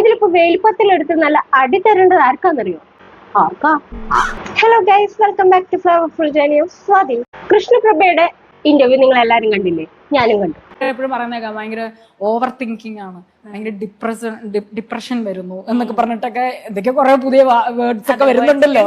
ഇതിലിപ്പോ വേലിപ്പത്തിലെടുത്ത് നല്ല അടി തരേണ്ടത് ആർക്കാന്നറിയോ? ആർക്കാ? Hello guys welcome back to flowerful journey of Swathi കൃഷ്ണപ്രഭയുടെ interview നിങ്ങൾ എല്ലാരും കണ്ടില്ലേ? ഞാനും കണ്ടു. എപ്പോഴും പറയുന്നേക്കാം ഭയങ്കര ഓവർ തിങ്കിങ് ആണ്. ഭയങ്കര ഡിപ്രഷൻ ഡിപ്രഷൻ വരുന്നു എന്നൊക്കെ പറഞ്ഞിട്ടൊക്കെ ഇതൊക്കെ കുറെ പുതിയ വേർഡ്സ് ഒക്കെ വരുന്നുണ്ടല്ലോ.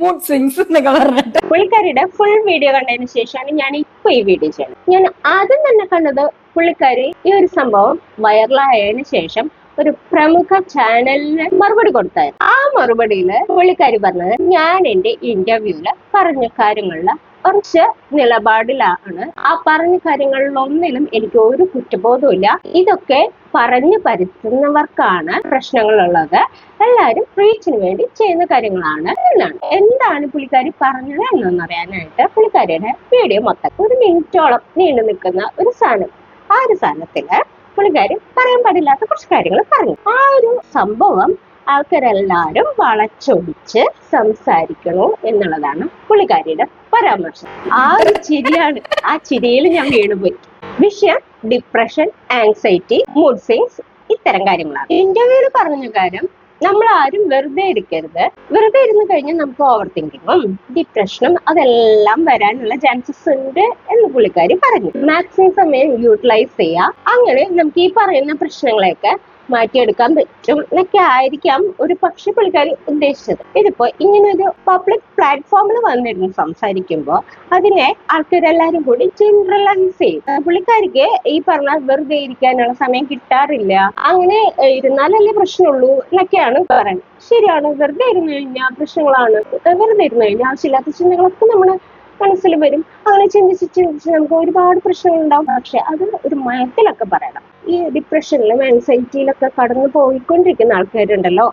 മൂഡ് സ്വിങ്സ് എന്നൊക്കെ പറഞ്ഞിട്ട്. പുള്ളിക്കാരിയുടെ ഫുൾ വീഡിയോ കണ്ടതിന് ശേഷമാണ് ഞാൻ ഇപ്പൊ ഈ വീഡിയോ ചെയ്യുന്നത്. ഞാൻ ആദ്യം തന്നെ കണ്ടത് പുള്ളിക്കാരി ഈ ഒരു സംഭവം വൈറലായതിനു ശേഷം ഒരു പ്രമുഖ ചാനലിന് മറുപടി കൊടുത്തായിരുന്നു. ആ മറുപടിയിൽ പുള്ളിക്കാരി പറഞ്ഞത് ഞാൻ എന്റെ ഇന്റർവ്യൂൽ പറഞ്ഞ കാര്യങ്ങളിൽ കുറച്ച് നിലപാടിലാണ്. ആ പറഞ്ഞ കാര്യങ്ങളിൽ ഒന്നിലും എനിക്ക് ഒരു കുറ്റബോധവും ഇതൊക്കെ പറഞ്ഞു പരത്തുന്നവർക്കാണ് പ്രശ്നങ്ങളുള്ളത്. എല്ലാവരും റീച്ചിന് വേണ്ടി ചെയ്യുന്ന കാര്യങ്ങളാണ് എന്നാണ്. എന്താണ് പുള്ളിക്കാരി പറഞ്ഞത് എന്നറിയാനായിട്ട് പുള്ളിക്കാരിയുടെ വീഡിയോ മൊത്തം ഒരു മിനിറ്റോളം നീണ്ടു നിൽക്കുന്ന ഒരു സാധനം. ആ ഒരു സാധനത്തിൽ പുള്ളിക്കാരി പറയാൻ പാടില്ലാത്ത കുറച്ച് കാര്യങ്ങൾ പറഞ്ഞു. ആ ഒരു സംഭവം ആൾക്കാരെല്ലാരും വളച്ചൊടിച്ച് സംസാരിക്കണു എന്നുള്ളതാണ് പുള്ളിക്കാരിയുടെ പരാമർശം. ആ ഒരു ചിരിയാണ് ആ ചിരിയിൽ ഞാൻ വീണുപോയി. വിഷയം ഡിപ്രഷൻ ആങ്സൈറ്റി മൂഡ് സ്വിങ്സ് ഇത്തരം കാര്യങ്ങളാണ്. ഇന്റർവ്യൂവിൽ പറഞ്ഞ കാര്യം നമ്മൾ ആരും വെറുതെ ഇരിക്കരുത്. വെറുതെ ഇരുന്ന് കഴിഞ്ഞാൽ നമുക്ക് ഓവർ തിങ്കിങ്ങും ഡിപ്രഷനും അതെല്ലാം വരാനുള്ള ചാൻസസ് ഉണ്ട് എന്ന് പുള്ളിക്കാരി പറഞ്ഞു. മാക്സിമം സമയം യൂട്ടിലൈസ് ചെയ്യുക. അങ്ങനെ നമുക്ക് ഈ പറയുന്ന പ്രശ്നങ്ങളെയൊക്കെ മാറ്റിയെടുക്കാൻ പറ്റും. എന്നൊക്കെ ആയിരിക്കാം ഒരു പക്ഷെ പുള്ളിക്കാരി ഉദ്ദേശിച്ചത്. ഇതിപ്പോ ഇങ്ങനെ ഒരു പബ്ലിക് പ്ലാറ്റ്ഫോമിൽ വന്നിരുന്ന് സംസാരിക്കുമ്പോൾ അതിനെ ആൾക്കാരെല്ലാരും കൂടി ജനറലൈസ് ചെയ്യും. പുള്ളിക്കാരിക്ക് ഈ പറഞ്ഞ വെറുതെ ഇരിക്കാനുള്ള സമയം കിട്ടാറില്ല. അങ്ങനെ ഇരുന്നാലല്ലേ പ്രശ്നമുള്ളൂ എന്നൊക്കെയാണ് പറയുന്നത്. ശരിയാണ് വെറുതെ ഇരുന്നു കഴിഞ്ഞാൽ പ്രശ്നങ്ങളാണ്. വെറുതെ ഇരുന്നു കഴിഞ്ഞാൽ ആവശ്യമില്ലാത്ത ചിന്തകളൊക്കെ നമ്മുടെ മനസ്സിൽ വരും. അങ്ങനെ ചിന്തിച്ച് ചിന്തിച്ച് നമുക്ക് ഒരുപാട് പ്രശ്നങ്ങൾ ഉണ്ടാവും. പക്ഷെ അത് ഒരു മയത്തിലൊക്കെ പറയണം. ഈ ഡിപ്രഷനിലും ആൻസൈറ്റിയിലൊക്കെ കടന്നു പോയിക്കൊണ്ടിരിക്കുന്ന ആൾക്കാരുണ്ടല്ലോ.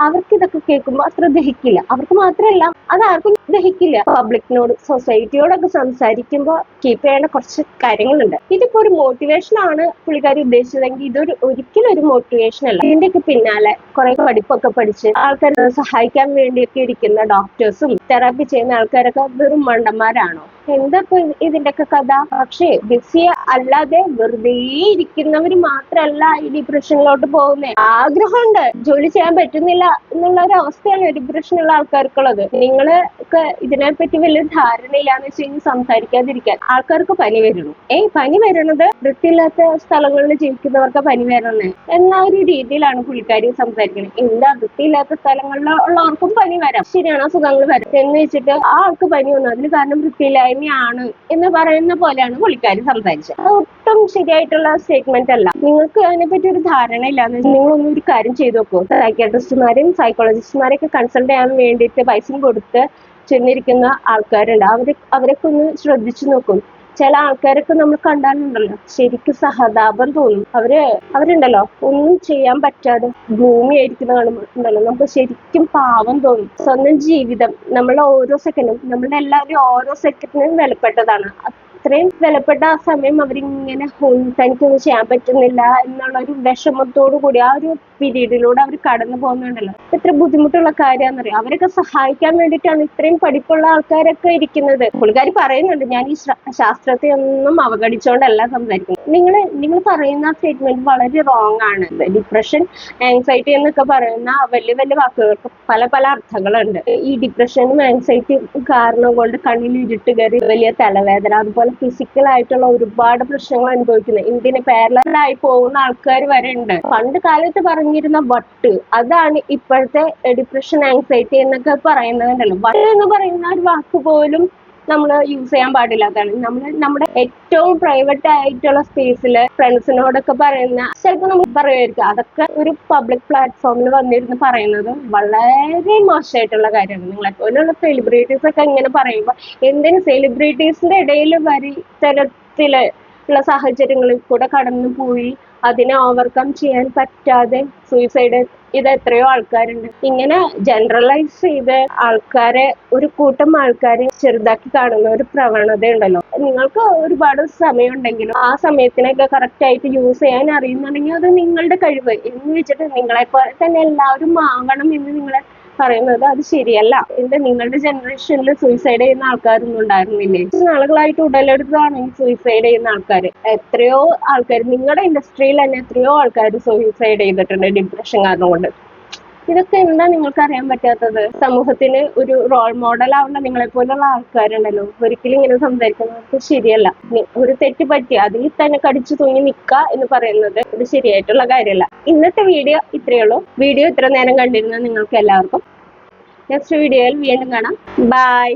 അവർക്ക് ഇതൊക്കെ കേൾക്കുമ്പോൾ അത്ര ദഹിക്കില്ല. അവർക്ക് മാത്രമല്ല അത് ആർക്കും ദഹിക്കില്ല. പബ്ലിക്കിനോട് സൊസൈറ്റിയോടൊക്കെ സംസാരിക്കുമ്പോൾ കീപ്പ് ചെയ്യേണ്ട കുറച്ച് കാര്യങ്ങളുണ്ട്. ഇതിപ്പോ ഒരു മോട്ടിവേഷൻ ആണ് പുള്ളിക്കാരി ഉദ്ദേശിച്ചതെങ്കിൽ ഇതൊരു ഒരിക്കലും ഒരു മോട്ടിവേഷൻ അല്ല. ഇതിന്റെയൊക്കെ പിന്നാലെ കുറെ പഠിപ്പൊക്കെ പഠിച്ച് ആൾക്കാരെ സഹായിക്കാൻ വേണ്ടിയൊക്കെ ഇരിക്കുന്ന ഡോക്ടേഴ്സും തെറാപ്പി ചെയ്യുന്ന ആൾക്കാരൊക്കെ വെറും മണ്ടന്മാരാണോ? എന്താ ഇതിന്റെ ഇതിന്റെയൊക്കെ കഥ? പക്ഷേ ബിസി അല്ലാതെ വെറുതെ ഇരിക്കുന്നവർ മാത്രല്ല ഈ ഡിപ്രഷനിലോട്ട് പോകുന്നത് ആഗ്രഹമുണ്ട്. ജോലി ചെയ്യാൻ പറ്റുന്നില്ല എന്നുള്ള ഒരു അവസ്ഥയാണ് ഡിപ്രഷനുള്ള ആൾക്കാർക്കുള്ളത്. നിങ്ങൾ ഒക്കെ ഇതിനെപ്പറ്റി വലിയ ധാരണയില്ലാന്ന് വെച്ച് കഴിഞ്ഞാൽ സംസാരിക്കാതിരിക്കാൻ ആൾക്കാർക്ക് പനി വരുന്നു. ഏ പനി വരണത് വൃത്തിയില്ലാത്ത സ്ഥലങ്ങളിൽ ജീവിക്കുന്നവർക്ക് പനി വരണേ. എന്ന ഒരു രീതിയിലാണ് പുള്ളിക്കാരി സംസാരിക്കുന്നത് എന്താ വൃത്തിയില്ലാത്ത സ്ഥലങ്ങളിൽ ഉള്ളവർക്കും പനി വരാം. ശരിയാണ് അസുഖങ്ങൾ വരാം. എന്ന് വെച്ചിട്ട് ആ ആൾക്ക് പനി വന്നു. അതിന് കാരണം വൃത്തിയില്ലായ്മയാണ് എന്ന് പറയുന്ന പോലെയാണ് പുള്ളിക്കാരി സംസാരിച്ചത്. ഒട്ടും ശരിയായിട്ടുള്ള സ്റ്റേറ്റ്മെന്റ് അല്ല. നിങ്ങൾക്ക് അതിനെ പറ്റി ഒരു ധാരണ നിങ്ങൾ നിങ്ങളൊന്നും ഒരു കാര്യം ചെയ്തു നോക്കൂ. സൈക്കാട്രിസ്റ്റുമാരെയും സൈക്കോളജിസ്റ്റുമാരെയൊക്കെ കൺസൾട്ട് ചെയ്യാൻ വേണ്ടിയിട്ട് പൈസയും കൊടുത്ത് ചെന്നിരിക്കുന്ന ആൾക്കാരുണ്ട്. അവരെ അവരൊക്കെ ഒന്ന് ശ്രദ്ധിച്ചു നോക്കും. ചില ആൾക്കാരൊക്കെ നമ്മൾ കണ്ടാലുണ്ടല്ലോ. ശരിക്കും സഹതാപം തോന്നും. അവർ അവരുണ്ടല്ലോ. ഒന്നും ചെയ്യാൻ പറ്റാതെ ഭൂമിയായിരിക്കുന്ന കാണുമ്പോണ്ടല്ലോ. നമുക്ക് ശരിക്കും പാവം തോന്നും. സ്വന്തം ജീവിതം. നമ്മളെ ഓരോ സെക്കൻഡും നമ്മളുടെ എല്ലാവരും ഓരോ സെക്കൻഡിനും വിലപ്പെട്ടതാണ്. അത്രയും വിലപ്പെട്ട ആ സമയം അവരിങ്ങനെ "ഉം, തനിക്കൊന്നും ചെയ്യാൻ പറ്റുന്നില്ല എന്നുള്ള ഒരു വിഷമത്തോടു കൂടി ആ ഒരു പീരീഡിലൂടെ അവർ കടന്നു പോകുന്നുണ്ടല്ലോ. എത്ര ബുദ്ധിമുട്ടുള്ള കാര്യമാണെന്നറിയാം അവരൊക്കെ സഹായിക്കാൻ വേണ്ടിയിട്ടാണ് ഇത്രയും പഠിപ്പുള്ള ആൾക്കാരൊക്കെ ഇരിക്കുന്നത്. പുള്ളിക്കാരി പറയുന്നുണ്ട് ഞാൻ ഈ ശാസ്ത്രത്തെ ഒന്നും അവഗണിച്ചുകൊണ്ടല്ല സംസാരിക്കുന്നത്. നിങ്ങൾ നിങ്ങൾ പറയുന്ന സ്റ്റേറ്റ്മെന്റ് വളരെ റോങ് ആണ്. ഡിപ്രഷൻ ആങ്സൈറ്റി എന്നൊക്കെ പറയുന്ന വലിയ വലിയ വാക്കുകൾക്ക് പല പല അർത്ഥങ്ങളുണ്ട്. ഈ ഡിപ്രഷനും ആങ്സൈറ്റിയും കാരണം കൊണ്ട് കണ്ണിൽ ഇരുട്ട് കയറി വലിയ തലവേദന അതുപോലെ ഫിസിക്കൽ ആയിട്ടുള്ള ഒരുപാട് പ്രശ്നങ്ങൾ അനുഭവിക്കുന്നത് ഇന്ത്യന് പാരലായി പോകുന്ന ആൾക്കാർ വരെ ഉണ്ട്. പണ്ട് കാലത്ത് പറഞ്ഞിരുന്ന വട്ട് അതാണ് ഇപ്പോഴത്തെ ഡിപ്രഷൻ ആങ്സൈറ്റി എന്നൊക്കെ പറയുന്നതുണ്ടല്ലോ വട്ട് എന്ന് പറയുന്ന ഒരു വാക്ക് പോലും നമ്മൾ യൂസ് ചെയ്യാൻ പാടില്ലാത്തതാണ് നമ്മൾ നമ്മുടെ ഏറ്റവും പ്രൈവറ്റ് ആയിട്ടുള്ള സ്പേസിൽ ഫ്രണ്ട്സിനോടൊക്കെ പറയുന്ന ചിലപ്പോൾ നമ്മൾ പറയുമായിരിക്കും. അതൊക്കെ ഒരു പബ്ലിക് പ്ലാറ്റ്ഫോമിൽ വന്നിരുന്ന് പറയുന്നത് വളരെ മോശമായിട്ടുള്ള കാര്യമാണ്. നിങ്ങളെ പോലുള്ള സെലിബ്രിറ്റീസ് ഒക്കെ ഇങ്ങനെ പറയുമ്പോൾ എന്തിന് സെലിബ്രിറ്റീസിന്റെ ഇടയിൽ വരി ഇത്തരത്തിൽ ഉള്ള സാഹചര്യങ്ങളിൽ കൂടെ കടന്നു പോയി. അതിനെ ഓവർകം ചെയ്യാൻ പറ്റാതെ സൂയിസൈഡ് ഇത് എത്രയോ ആൾക്കാരുണ്ട്. ഇങ്ങനെ ജനറലൈസ് ചെയ്ത് ആൾക്കാരെ ഒരു കൂട്ടം ആൾക്കാരെ ചെറുതാക്കി കാണുന്ന ഒരു പ്രവണത ഉണ്ടല്ലോ നിങ്ങൾക്ക് ഒരുപാട് സമയം ഉണ്ടെങ്കിലും ആ സമയത്തിനൊക്കെ കറക്റ്റ് ആയിട്ട് യൂസ് ചെയ്യാൻ അറിയുന്നുണ്ടെങ്കിൽ അത് നിങ്ങളുടെ കഴിവ്. എന്ന് വെച്ചിട്ട് നിങ്ങളെ പോലെ തന്നെ എല്ലാവരും ആവണം എന്ന് നിങ്ങളെ പറയുന്നത് അത് ശരിയല്ല. എന്റെ നിങ്ങളുടെ ജനറേഷനിൽ സൂയിസൈഡ് ചെയ്യുന്ന ആൾക്കാരൊന്നും ഉണ്ടായിരുന്നില്ലേ? നാളുകളായിട്ട് ഈ സൂയിസൈഡ് ചെയ്യുന്ന ആൾക്കാർ എത്രയോ ആൾക്കാർ നിങ്ങളുടെ ഇൻഡസ്ട്രിയിൽ തന്നെ എത്രയോ ആൾക്കാർ സൂയിസൈഡ് ചെയ്തിട്ടുണ്ട് ഡിപ്രഷൻ കാരണം കൊണ്ട്. ഇതൊക്കെ എന്താ നിങ്ങൾക്ക് അറിയാൻ പറ്റാത്തത്? സമൂഹത്തിന് ഒരു റോൾ മോഡൽ ആവുന്ന നിങ്ങളെ പോലുള്ള ആൾക്കാരുണ്ടല്ലോ. ഒരിക്കലും ഇങ്ങനെ സംസാരിക്കുന്നത് ശരിയല്ല. ഒരു തെറ്റ് പറ്റി അതിൽ തന്നെ കടിച്ചു തൂങ്ങി നിൽക്കുക എന്ന് പറയുന്നത് ഇത് ശരിയായിട്ടുള്ള കാര്യമല്ല. ഇന്നത്തെ വീഡിയോ ഇത്രയേ ഉള്ളൂ. വീഡിയോ ഇത്ര നേരം കണ്ടിരുന്ന നിങ്ങൾക്ക് എല്ലാവർക്കും. നെക്സ്റ്റ് വീഡിയോയിൽ വീണ്ടും കാണാം. ബൈ